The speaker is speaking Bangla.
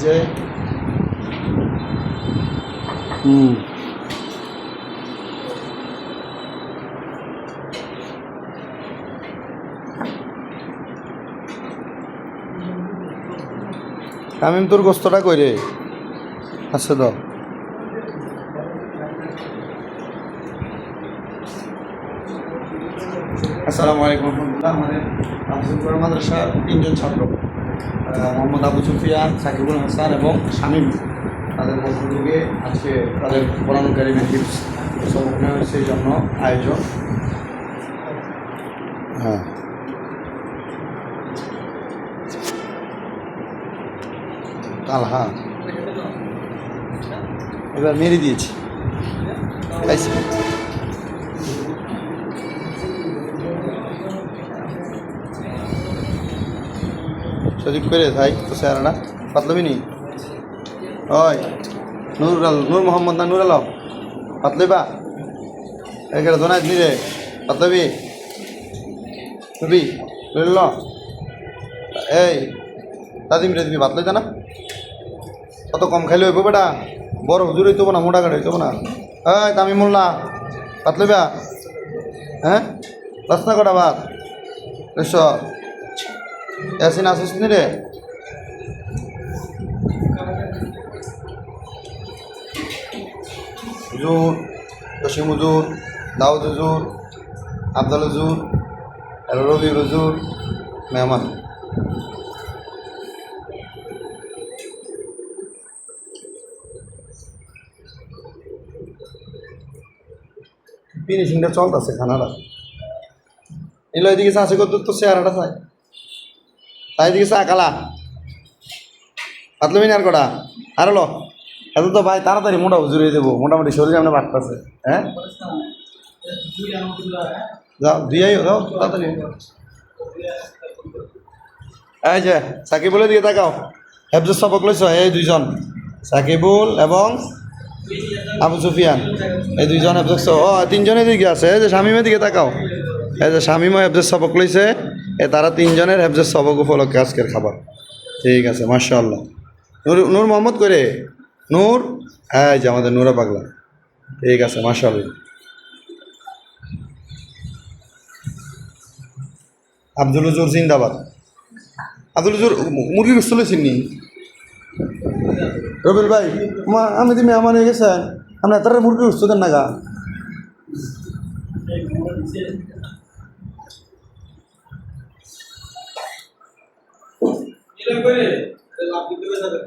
যে হুম। তামিম তোর গোস্তটা কই রে? আছে তো আসসালামু আলাইকুম রহমতুল্লাহ। আমাদের আফজলপুর মাদ্রাসার তিনজন ছাত্র। মোহাম্মদ আবু সুফিয়ান সাকিবুল হাসান এবং শামীম। তাদের পক্ষ থেকে আজকে তাদের টিপস সবক নেওয়া হয়েছে এই জন্য আয়োজন। হ্যাঁ। এবার মেরে দিয়েছি। খাইছি সজীব করে ভাই, তো স্যাররা পাতলবি নি ওই নূর নূর মোহাম্মদ না নূর আলম? পাতলইবা? দোনায় দিলি রে। পাতলবি? তুবি বুঝল এই দাদিম রে দিবি পাতলাই না? কত কম খাইলে হইব বেটা। বড় হুজুর হইতো না, মোটা গাড়ি হইতো না। এই তামি মোল্লা পাতলইবা? হ্যাঁ? রাস্তা কটা ভাত এস। এসিন আসিস নি রে হুজুর জসিম হুজুর দাউদ হুজুর আবদাল হুজুর রবি হুজুর মেহমান ফিনিশিংটা চলতেছে, খানাটা। এলো এদিকে চাষে কত তো চেহারাটা চাই। তাই এদিকে চা, কালা। পাতলবি আর কটা আর লো, এত তো ভাই তাড়াতাড়ি মোটা হয়ে দেবো মোটামুটি শরীরে আমরা বাড়তেছে হ্যাঁ? যাও দিয়াই যাও, তাড়াতাড়ি। এই যে, সাকিবুলের দিকে তাকাও। হেফজুর সবক লইছ, এই দুইজন। সাকিবুল এবং আবু সুফিয়ান। এই দুইজন হেফজুর ও, তিনজনের দিকে আছে। এই যে শামিমের দিকে তাকাও। এই যে শামিমও হেফজুর সবক লইছে। এ তারা তিনজনের হেফজুর সবক উপলক্ষে আজকের খাবার। ঠিক আছে মার্শাল্লাহ নূর নূর মোহাম্মদ করে নূর? হ্যাঁ যে আমাদের নূরা পাগলা। ঠিক আছে মার্শাল্লাহ আব্দুল হুজুর জিন্দাবাদ। আব্দুল হুজুর মুরগি গোস্ত লইছেননি রবিল ভাই আমি তুমি আমার হয়ে গেছেন। আমরা তারা মুরগি গোস্ত দেন না গা? করে লাভ দিতে হবে